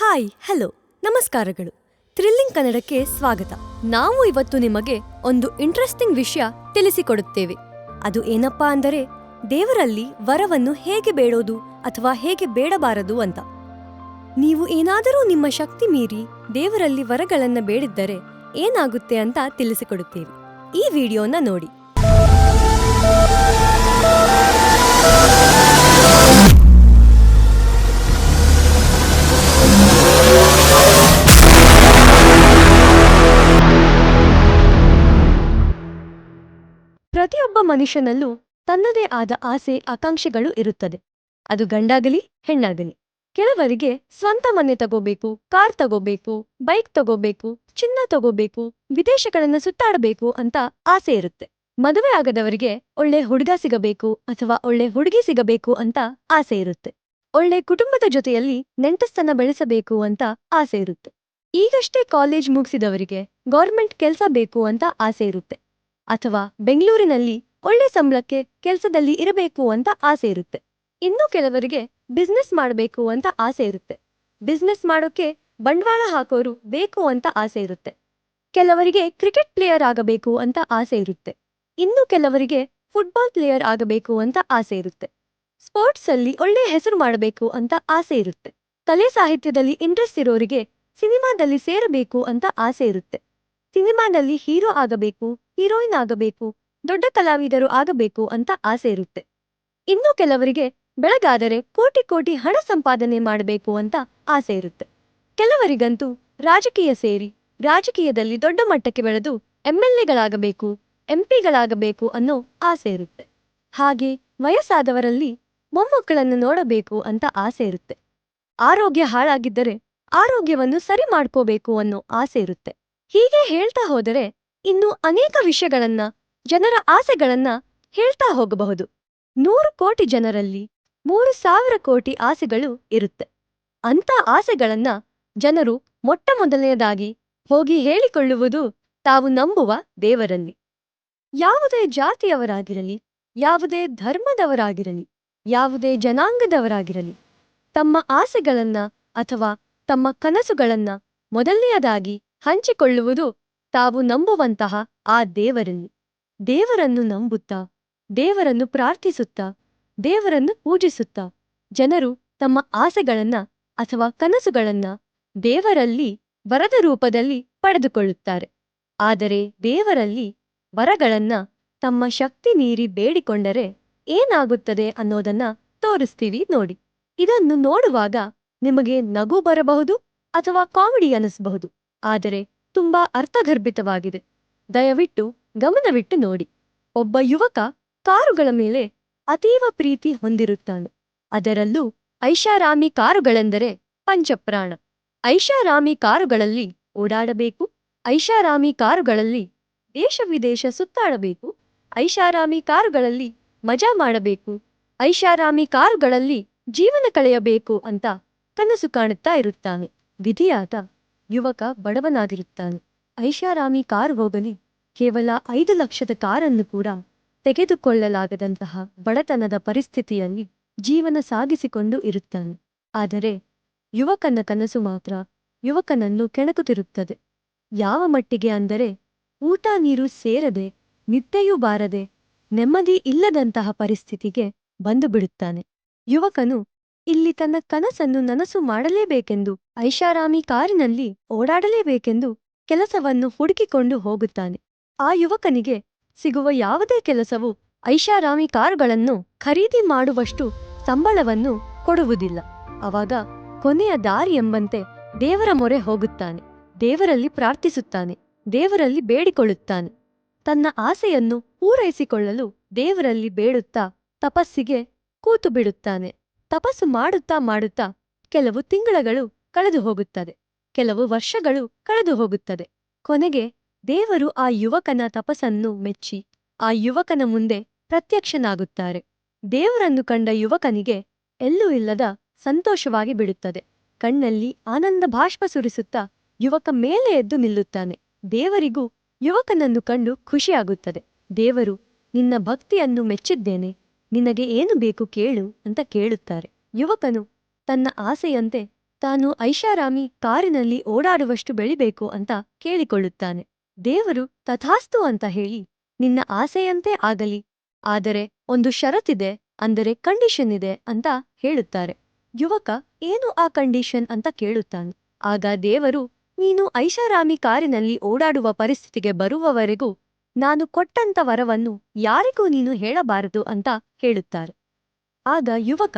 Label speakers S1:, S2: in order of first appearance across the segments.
S1: Hi, hello, ನಮಸ್ಕಾರಗಳು. Thrilling ಕನ್ನಡಕ್ಕೆ ಸ್ವಾಗತ. ನಾವು ಇವತ್ತು ನಿಮಗೆ ಒಂದು ಇಂಟ್ರೆಸ್ಟಿಂಗ್ ವಿಷಯ ತಿಳಿಸಿಕೊಡುತ್ತೇವೆ. ಅದು ಏನಪ್ಪಾ ಅಂದರೆ, ದೇವರಲ್ಲಿ ವರವನ್ನು ಹೇಗೆ ಬೇಡೋದು ಅಥವಾ ಹೇಗೆ ಬೇಡಬಾರದು ಅಂತ. ನೀವು ಏನಾದರೂ ನಿಮ್ಮ ಶಕ್ತಿ ಮೀರಿ ದೇವರಲ್ಲಿ ವರಗಳನ್ನ ಬೇಡಿದ್ದರೆ ಏನಾಗುತ್ತೆ ಅಂತ ತಿಳಿಸಿಕೊಡುತ್ತೇವೆ. ಈ ವಿಡಿಯೋನ ನೋಡಿ. ಮನುಷ್ಯನಲ್ಲೂ ತನ್ನದೇ ಆದ ಆಸೆ, ಆಕಾಂಕ್ಷೆಗಳು ಇರುತ್ತದೆ. ಅದು ಗಂಡಾಗಲಿ, ಹೆಣ್ಣಾಗಲಿ. ಕೆಲವರಿಗೆ ಸ್ವಂತ ಮನೆ ತಗೋಬೇಕು, ಕಾರ್ ತಗೋಬೇಕು, ಬೈಕ್ ತಗೋಬೇಕು, ಚಿನ್ನ ತಗೋಬೇಕು, ವಿದೇಶಗಳನ್ನ ಸುತ್ತಾಡಬೇಕು ಅಂತ ಆಸೆ ಇರುತ್ತೆ. ಮದುವೆ ಆಗದವರಿಗೆ ಒಳ್ಳೆ ಹುಡುಗ ಸಿಗಬೇಕು ಅಥವಾ ಒಳ್ಳೆ ಹುಡುಗಿ ಸಿಗಬೇಕು ಅಂತ ಆಸೆ ಇರುತ್ತೆ. ಒಳ್ಳೆ ಕುಟುಂಬದ ಜೊತೆಯಲ್ಲಿ ನೆಂಟಸ್ತನ ಬೆಳೆಸಬೇಕು ಅಂತ ಆಸೆ ಇರುತ್ತೆ. ಈಗಷ್ಟೇ ಕಾಲೇಜ್ ಮುಗಿಸಿದವರಿಗೆ ಗೌರ್ಮೆಂಟ್ ಕೆಲಸ ಬೇಕು ಅಂತ ಆಸೆ ಇರುತ್ತೆ. ಅಥವಾ ಬೆಂಗಳೂರಿನಲ್ಲಿ ಒಳ್ಳೆ ಸಂಬಳಕ್ಕೆ ಕೆಲಸದಲ್ಲಿ ಇರಬೇಕು ಅಂತ ಆಸೆ ಇರುತ್ತೆ. ಇನ್ನು ಕೆಲವರಿಗೆ ಬಿಸ್ನೆಸ್ ಮಾಡಬೇಕು ಅಂತ ಆಸೆ ಇರುತ್ತೆ. ಬಿಸ್ನೆಸ್ ಮಾಡೋಕೆ ಬಂಡವಾಳ ಹಾಕೋರು ಬೇಕು ಅಂತ ಆಸೆ ಇರುತ್ತೆ. ಕೆಲವರಿಗೆ ಕ್ರಿಕೆಟ್ ಪ್ಲೇಯರ್ ಆಗಬೇಕು ಅಂತ ಆಸೆ ಇರುತ್ತೆ. ಇನ್ನು ಕೆಲವರಿಗೆ ಫುಟ್ಬಾಲ್ ಪ್ಲೇಯರ್ ಆಗಬೇಕು ಅಂತ ಆಸೆ ಇರುತ್ತೆ. ಸ್ಪೋರ್ಟ್ಸ್ ಅಲ್ಲಿ ಒಳ್ಳೆ ಹೆಸರು ಮಾಡಬೇಕು ಅಂತ ಆಸೆ ಇರುತ್ತೆ. ಕಲೆ ಸಾಹಿತ್ಯದಲ್ಲಿ ಇಂಟ್ರೆಸ್ಟ್ ಇರೋರಿಗೆ ಸಿನಿಮಾದಲ್ಲಿ ಸೇರಬೇಕು ಅಂತ ಆಸೆ ಇರುತ್ತೆ. ಸಿನಿಮಾದಲ್ಲಿ ಹೀರೋ ಆಗಬೇಕು ಹೀರೋಯಿನ್ ಆಗಬೇಕು ದೊಡ್ಡ ಕಲಾವಿದರು ಆಗಬೇಕು ಅಂತ ಆಸೆ ಇರುತ್ತೆ. ಇನ್ನು ಕೆಲವರಿಗೆ ಬೆಳಗಾದರೆ ಕೋಟಿ ಕೋಟಿ ಹಣ ಸಂಪಾದನೆ ಮಾಡಬೇಕು ಅಂತ ಆಸೆ ಇರುತ್ತೆ. ಕೆಲವರಿಗಂತೂ ರಾಜಕೀಯ ಸೇರಿ ರಾಜಕೀಯದಲ್ಲಿ ದೊಡ್ಡ ಮಟ್ಟಕ್ಕೆ ಬೆಳೆದು ಎಂಎಲ್ಎಗಳಾಗಬೇಕು, ಎಂಪಿಗಳಾಗಬೇಕು ಅನ್ನೋ ಆಸೆ ಇರುತ್ತೆ. ಹಾಗೆ ವಯಸ್ಸಾದವರಲ್ಲಿ ಮೊಮ್ಮಕ್ಕಳನ್ನು ನೋಡಬೇಕು ಅಂತ ಆಸೆ ಇರುತ್ತೆ. ಆರೋಗ್ಯ ಹಾಳಾಗಿದ್ದರೆ ಆರೋಗ್ಯವನ್ನು ಸರಿ ಮಾಡ್ಕೋಬೇಕು ಅನ್ನೋ ಆಸೆ ಇರುತ್ತೆ. ಹೀಗೆ ಹೇಳ್ತಾ ಹೋದರೆ ಇನ್ನು ಅನೇಕ ವಿಷಯಗಳನ್ನ ಜನರ ಆಸೆಗಳನ್ನ ಹೇಳ್ತಾ ಹೋಗಬಹುದು. ನೂರು ಕೋಟಿ ಜನರಲ್ಲಿ ಮೂರು ಸಾವಿರ ಕೋಟಿ ಆಸೆಗಳು ಇರುತ್ತೆ. ಅಂತ ಆಸೆಗಳನ್ನ ಜನರು ಮೊಟ್ಟ ಮೊದಲನೆಯದಾಗಿ ಹೋಗಿ ಹೇಳಿಕೊಳ್ಳುವುದು ತಾವು ನಂಬುವ ದೇವರಲ್ಲಿ. ಯಾವುದೇ ಜಾತಿಯವರಾಗಿರಲಿ, ಯಾವುದೇ ಧರ್ಮದವರಾಗಿರಲಿ, ಯಾವುದೇ ಜನಾಂಗದವರಾಗಿರಲಿ, ತಮ್ಮ ಆಸೆಗಳನ್ನ ಅಥವಾ ತಮ್ಮ ಕನಸುಗಳನ್ನ ಮೊದಲನೆಯದಾಗಿ ಹಂಚಿಕೊಳ್ಳುವುದು ತಾವು ನಂಬುವಂತಹ ಆ ದೇವರಲ್ಲಿ. ದೇವರನ್ನು ನಂಬುತ್ತಾ, ದೇವರನ್ನು ಪ್ರಾರ್ಥಿಸುತ್ತಾ, ದೇವರನ್ನು ಪೂಜಿಸುತ್ತಾ, ಜನರು ತಮ್ಮ ಆಸೆಗಳನ್ನ ಅಥವಾ ಕನಸುಗಳನ್ನ ದೇವರಲ್ಲಿ ವರದ ರೂಪದಲ್ಲಿ ಪಡೆದುಕೊಳ್ಳುತ್ತಾರೆ. ಆದರೆ ದೇವರಲ್ಲಿ ವರಗಳನ್ನ ತಮ್ಮ ಶಕ್ತಿ ನೀರಿ ಬೇಡಿಕೊಂಡರೆ ಏನಾಗುತ್ತದೆ ಅನ್ನೋದನ್ನ ತೋರಿಸ್ತೀವಿ ನೋಡಿ. ಇದನ್ನು ನೋಡುವಾಗ ನಿಮಗೆ ನಗು ಬರಬಹುದು ಅಥವಾ ಕಾಮಿಡಿ ಅನಿಸಬಹುದು. ಆದರೆ ತುಂಬಾ ಅರ್ಥಗರ್ಭಿತವಾಗಿದೆ. ದಯವಿಟ್ಟು ಗಮನವಿಟ್ಟು ನೋಡಿ. ಒಬ್ಬ ಯುವಕ ಕಾರುಗಳ ಮೇಲೆ ಅತೀವ ಪ್ರೀತಿ ಹೊಂದಿರುತ್ತಾನೆ. ಅದರಲ್ಲೂ ಐಷಾರಾಮಿ ಕಾರುಗಳೆಂದರೆ ಪಂಚಪ್ರಾಣ. ಐಷಾರಾಮಿ ಕಾರುಗಳಲ್ಲಿ ಓಡಾಡಬೇಕು, ಐಷಾರಾಮಿ ಕಾರುಗಳಲ್ಲಿ ದೇಶ ವಿದೇಶ ಸುತ್ತಾಡಬೇಕು, ಐಷಾರಾಮಿ ಕಾರುಗಳಲ್ಲಿ ಮಜಾ ಮಾಡಬೇಕು, ಐಷಾರಾಮಿ ಕಾರುಗಳಲ್ಲಿ ಜೀವನ ಕಳೆಯಬೇಕು ಅಂತ ಕನಸು ಕಾಣುತ್ತಾ ಇರುತ್ತಾನೆ. ವಿಧಿಯಾದ ಯುವಕ ಬಡವನಾಗಿರುತ್ತಾನೆ. ಐಷಾರಾಮಿ ಕಾರು ಹೋಗಲಿ ಕೇವಲ ಐದು ಲಕ್ಷದ ಕಾರನ್ನು ಕೂಡ ತೆಗೆದುಕೊಳ್ಳಲಾಗದಂತಹ ಬಡತನದ ಪರಿಸ್ಥಿತಿಯಲ್ಲಿ ಜೀವನ ಸಾಗಿಸಿಕೊಂಡು ಇರುತ್ತಾನೆ. ಆದರೆ ಯುವಕನ ಕನಸು ಮಾತ್ರ ಯುವಕನನ್ನು ಕೆಣಕುತ್ತಿರುತ್ತದೆ. ಯಾವ ಮಟ್ಟಿಗೆ ಅಂದರೆ ಊಟ ನೀರು ಸೇರದೆ ನಿದ್ದೆಯೂ ಬಾರದೆ ನೆಮ್ಮದಿ ಇಲ್ಲದಂತಹ ಪರಿಸ್ಥಿತಿಗೆ ಬಂದು ಬಿಡುತ್ತಾನೆ. ಯುವಕನು ಇಲ್ಲಿ ತನ್ನ ಕನಸನ್ನು ನನಸು ಮಾಡಲೇಬೇಕೆಂದು ಐಷಾರಾಮಿ ಕಾರಿನಲ್ಲಿ ಓಡಾಡಲೇಬೇಕೆಂದು ಕೆಲಸವನ್ನು ಹುಡುಕಿಕೊಂಡು ಹೋಗುತ್ತಾನೆ. ಆ ಯುವಕನಿಗೆ ಸಿಗುವ ಯಾವುದೇ ಕೆಲಸವು ಐಷಾರಾಮಿ ಕಾರುಗಳನ್ನು ಖರೀದಿ ಮಾಡುವಷ್ಟು ಸಂಬಳವನ್ನು ಕೊಡುವುದಿಲ್ಲ. ಅವಾಗ ಕೊನೆಯ ದಾರಿ ಎಂಬಂತೆ ದೇವರ ಮೊರೆ ಹೋಗುತ್ತಾನೆ. ದೇವರಲ್ಲಿ ಪ್ರಾರ್ಥಿಸುತ್ತಾನೆ. ದೇವರಲ್ಲಿ ಬೇಡಿಕೊಳ್ಳುತ್ತಾನೆ. ತನ್ನ ಆಸೆಯನ್ನು ಪೂರೈಸಿಕೊಳ್ಳಲು ದೇವರಲ್ಲಿ ಬೇಡುತ್ತಾ ತಪಸ್ಸಿಗೆ ಕೂತು ಬಿಡುತ್ತಾನೆ. ತಪಸ್ಸು ಮಾಡುತ್ತಾ ಮಾಡುತ್ತಾ ಕೆಲವು ತಿಂಗಳಗಳು ಕಳೆದು ಹೋಗುತ್ತದೆ ಕೆಲವು ವರ್ಷಗಳು ಕಳೆದು ಹೋಗುತ್ತದೆ ಕೊನೆಗೆ ದೇವರು ಆ ಯುವಕನ ತಪಸ್ಸನ್ನು ಮೆಚ್ಚಿ, ಆ ಯುವಕನ ಮುಂದೆ ಪ್ರತ್ಯಕ್ಷನಾಗುತ್ತಾರೆ. ದೇವರನ್ನು ಕಂಡ ಯುವಕನಿಗೆ ಎಲ್ಲೂ ಇಲ್ಲದ ಸಂತೋಷವಾಗಿ ಬಿಡುತ್ತದೆ. ಕಣ್ಣಲ್ಲಿ ಆನಂದ ಭಾಷ್ಪ ಸುರಿಸುತ್ತಾ ಯುವಕ ಮೇಲೆ ಎದ್ದು ನಿಲ್ಲುತ್ತಾನೆ. ದೇವರಿಗೂ ಯುವಕನನ್ನು ಕಂಡು ಖುಷಿಯಾಗುತ್ತದೆ. ದೇವರು, ನಿನ್ನ ಭಕ್ತಿಯನ್ನು ಮೆಚ್ಚಿದ್ದೇನೆ. ನಿನಗೆ ಏನು ಬೇಕು ಕೇಳು ಅಂತ ಕೇಳುತ್ತಾರೆ. ಯುವಕನು ತನ್ನ ಆಸೆಯಂತೆ, ತಾನು ಐಷಾರಾಮಿ ಕಾರಿನಲ್ಲಿ ಓಡಾಡುವಷ್ಟು ಬೆಳಿಬೇಕು ಅಂತ ಕೇಳಿಕೊಳ್ಳುತ್ತಾನೆ. ದೇವರು ತಥಾಸ್ತು ಅಂತ ಹೇಳಿ ನಿನ್ನ ಆಸೆಯಂತೆ ಆಗಲಿ. ಆದರೆ ಒಂದು ಷರತ್ತಿದೆ ಅಂದರೆ ಕಂಡೀಷನ್ ಇದೆ ಅಂತ ಹೇಳುತ್ತಾರೆ. ಯುವಕ ಏನು ಆ ಕಂಡೀಷನ್ ಅಂತ ಕೇಳುತ್ತಾನೆ. ಆಗ ದೇವರು, ನೀನು ಐಷಾರಾಮಿ ಕಾರಿನಲ್ಲಿ ಓಡಾಡುವ ಪರಿಸ್ಥಿತಿಗೆ ಬರುವವರೆಗೂ ನಾನು ಕೊಟ್ಟಂತ ವರವನ್ನು ಯಾರಿಗೂ ನೀನು ಹೇಳಬಾರದು ಅಂತ ಹೇಳುತ್ತಾರೆ. ಆಗ ಯುವಕ,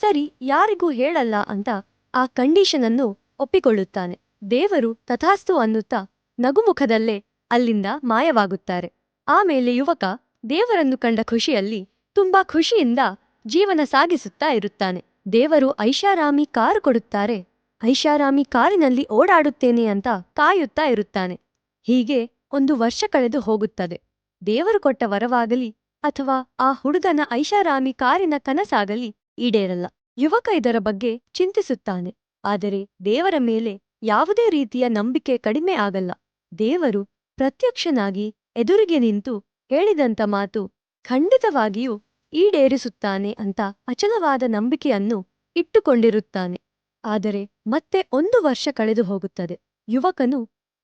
S1: ಸರಿ, ಯಾರಿಗೂ ಹೇಳಲ್ಲ ಅಂತ ಆ ಕಂಡೀಷನನ್ನು ಒಪ್ಪಿಕೊಳ್ಳುತ್ತಾನೆ. ದೇವರು ತಥಾಸ್ತು ಅನ್ನುತ್ತಾ ನಗುಮುಖದಲ್ಲೇ ಅಲ್ಲಿಂದ ಮಾಯವಾಗುತ್ತಾರೆ. ಆಮೇಲೆ ಯುವಕ ದೇವರನ್ನು ಕಂಡ ಖುಷಿಯಲ್ಲಿ ತುಂಬಾ ಖುಷಿಯಿಂದ ಜೀವನ ಸಾಗಿಸುತ್ತಾ ಇರುತ್ತಾನೆ. ದೇವರು ಐಷಾರಾಮಿ ಕಾರು ಕೊಡುತ್ತಾರೆ. ಐಷಾರಾಮಿ ಕಾರಿನಲ್ಲಿ ಓಡಾಡುತ್ತೇನೆ ಅಂತ ಕಾಯುತ್ತಾ ಇರುತ್ತಾನೆ. ಹೀಗೆ ಒಂದು ವರ್ಷ ಕಳೆದು ಹೋಗುತ್ತದೆ. ದೇವರು ಕೊಟ್ಟ ವರವಾಗಲಿ ಅಥವಾ ಆ ಹುಡುಗನ ಐಷಾರಾಮಿ ಕಾರಿನ ಕನಸಾಗಲಿ ಈಡೇರಲ್ಲ. ಯುವಕ ಇದರ ಬಗ್ಗೆ ಚಿಂತಿಸುತ್ತಾನೆ. ಆದರೆ ದೇವರ ಮೇಲೆ ಯಾವುದೇ ರೀತಿಯ ನಂಬಿಕೆ ಕಡಿಮೆ ಆಗಲ್ಲ. ದೇವರು ಪ್ರತ್ಯಕ್ಷನಾಗಿ ಎದುರಿಗೆ ನಿಂತು ಹೇಳಿದಂತ ಮಾತು ಖಂಡಿತವಾಗಿಯೂ ಈಡೇರಿಸುತ್ತಾನೆ ಅಂತ ಅಚಲವಾದ ನಂಬಿಕೆಯನ್ನು ಇಟ್ಟುಕೊಂಡಿರುತ್ತಾನೆ. ಆದರೆ ಮತ್ತೆ ಒಂದು ವರ್ಷ ಕಳೆದು ಹೋಗುತ್ತದೆ. ಯುವಕನು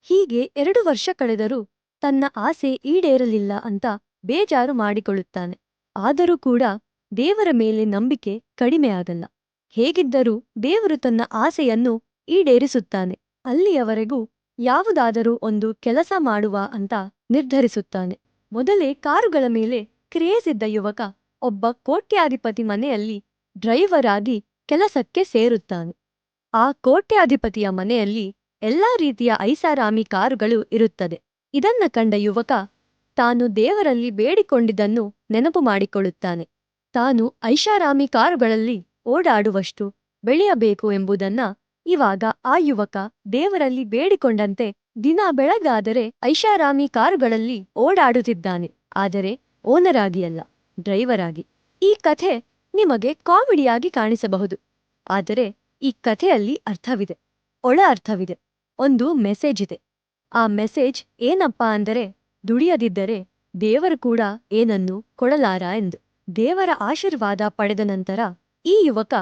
S1: ಹೀಗೆ ಎರಡು ವರ್ಷ ಕಳೆದರೂ ತನ್ನ ಆಸೆ ಈಡೇರಲಿಲ್ಲ ಅಂತ ಬೇಜಾರು ಮಾಡಿಕೊಳ್ಳುತ್ತಾನೆ. ಆದರೂ ಕೂಡ ದೇವರ ಮೇಲೆ ನಂಬಿಕೆ ಕಡಿಮೆಯಾಗಲ್ಲ ಹೇಗಿದ್ದರೂ ದೇವರು ತನ್ನ ಆಸೆಯನ್ನು ಈಡೇರಿಸುತ್ತಾನೆ. ಅಲ್ಲಿಯವರೆಗೂ ಯಾವುದಾದರೂ ಒಂದು ಕೆಲಸ ಮಾಡುವ ಅಂತ ನಿರ್ಧರಿಸುತ್ತಾನೆ. ಮೊದಲೇ ಕಾರುಗಳ ಮೇಲೆ ಕ್ರೇಜ್ ಇದ್ದ ಯುವಕ ಒಬ್ಬ ಕೋಟ್ಯಾಧಿಪತಿ ಮನೆಯಲ್ಲಿ ಡ್ರೈವರ್ ಆಗಿ ಕೆಲಸಕ್ಕೆ ಸೇರುತ್ತಾನೆ. ಆ ಕೋಟ್ಯಾಧಿಪತಿಯ ಮನೆಯಲ್ಲಿ ಎಲ್ಲಾ ರೀತಿಯ ಐಷಾರಾಮಿ ಕಾರುಗಳು ಇರುತ್ತದೆ. ಇದನ್ನ ಕಂಡ ಯುವಕ ತಾನು ದೇವರಲ್ಲಿ ಬೇಡಿಕೊಂಡಿದ್ದನ್ನು ನೆನಪು ಮಾಡಿಕೊಳ್ಳುತ್ತಾನೆ. ತಾನು ಐಷಾರಾಮಿ ಕಾರುಗಳಲ್ಲಿ ಓಡಾಡುವಷ್ಟು ಬೆಳೆಯಬೇಕು ಎಂಬುದನ್ನ ಇವಾಗ ಆ ಯುವಕ ದೇವರಲ್ಲಿ ಬೇಡಿಕೊಂಡಂತೆ ದಿನ ಬೆಳಗಾದರೆ ಐಷಾರಾಮಿ ಕಾರುಗಳಲ್ಲಿ ಓಡಾಡುತ್ತಿದ್ದಾನೆ. ಆದರೆ ಓನರ್ ಆಗಿ ಅಲ್ಲ ಡ್ರೈವರ್ ಆಗಿ ಈ ಕಥೆ ನಿಮಗೆ ಕಾಮಿಡಿಯಾಗಿ ಕಾಣಿಸಬಹುದು. ಆದರೆ ಈ ಕಥೆಯಲ್ಲಿ ಅರ್ಥವಿದೆ. ಒಳ ಅರ್ಥವಿದೆ. ಒಂದು ಮೆಸೇಜ್ ಇದೆ. ಆ ಮೆಸೇಜ್ ಏನಪ್ಪಾ ಅಂದರೆ, ದುಡಿಯದಿದ್ದರೆ ದೇವರು ಕೂಡ ಏನನ್ನು ಕೊಡಲಾರ ಎಂದು. ದೇವರ ಆಶೀರ್ವಾದ ಪಡೆದ ನಂತರ ಈ ಯುವಕ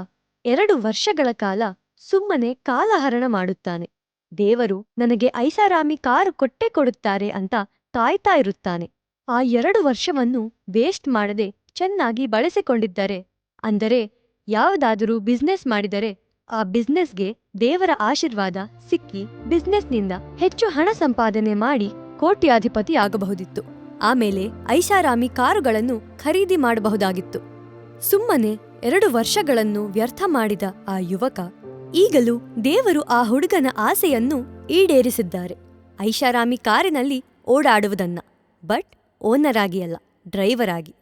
S1: ಎರಡು ವರ್ಷಗಳ ಕಾಲ ಸುಮ್ಮನೆ ಕಾಲಹರಣ ಮಾಡುತ್ತಾನೆ. ದೇವರು ನನಗೆ ಐಷಾರಾಮಿ ಕಾರು ಕೊಟ್ಟೆ ಕೊಡುತ್ತಾರೆ ಅಂತ ಕಾಯ್ತಾ ಇರುತ್ತಾನೆ. ಆ ಎರಡು ವರ್ಷವನ್ನು ವೇಸ್ಟ್ ಮಾಡದೆ ಚೆನ್ನಾಗಿ ಬಳಸಿಕೊಂಡಿದ್ದರೆ, ಅಂದರೆ ಯಾವುದಾದರೂ ಬಿಸ್ನೆಸ್ ಮಾಡಿದರೆ, ಆ ಬಿಸ್ನೆಸ್ಗೆ ದೇವರ ಆಶೀರ್ವಾದ ಸಿಕ್ಕಿ ಬಿಸ್ನೆಸ್ನಿಂದ ಹೆಚ್ಚು ಹಣ ಸಂಪಾದನೆ ಮಾಡಿ ಕೋಟ್ಯಾಧಿಪತಿ ಆಗಬಹುದಿತ್ತು. ಆಮೇಲೆ ಐಷಾರಾಮಿ ಕಾರುಗಳನ್ನು ಖರೀದಿ ಮಾಡಬಹುದಾಗಿತ್ತು. ಸುಮ್ಮನೆ ಎರಡು ವರ್ಷಗಳನ್ನು ವ್ಯರ್ಥ ಮಾಡಿದ ಆ ಯುವಕ ಈಗಲೂ ದೇವರು ಆ ಹುಡುಗನ ಆಸೆಯನ್ನು ಈಡೇರಿಸಿದ್ದಾರೆ. ಐಷಾರಾಮಿ ಕಾರಿನಲ್ಲಿ ಓಡಾಡುವುದನ್ನ, ಬಟ್ ಓನರ್ ಆಗಿ ಅಲ್ಲ, ಡ್ರೈವರ್ ಆಗಿ.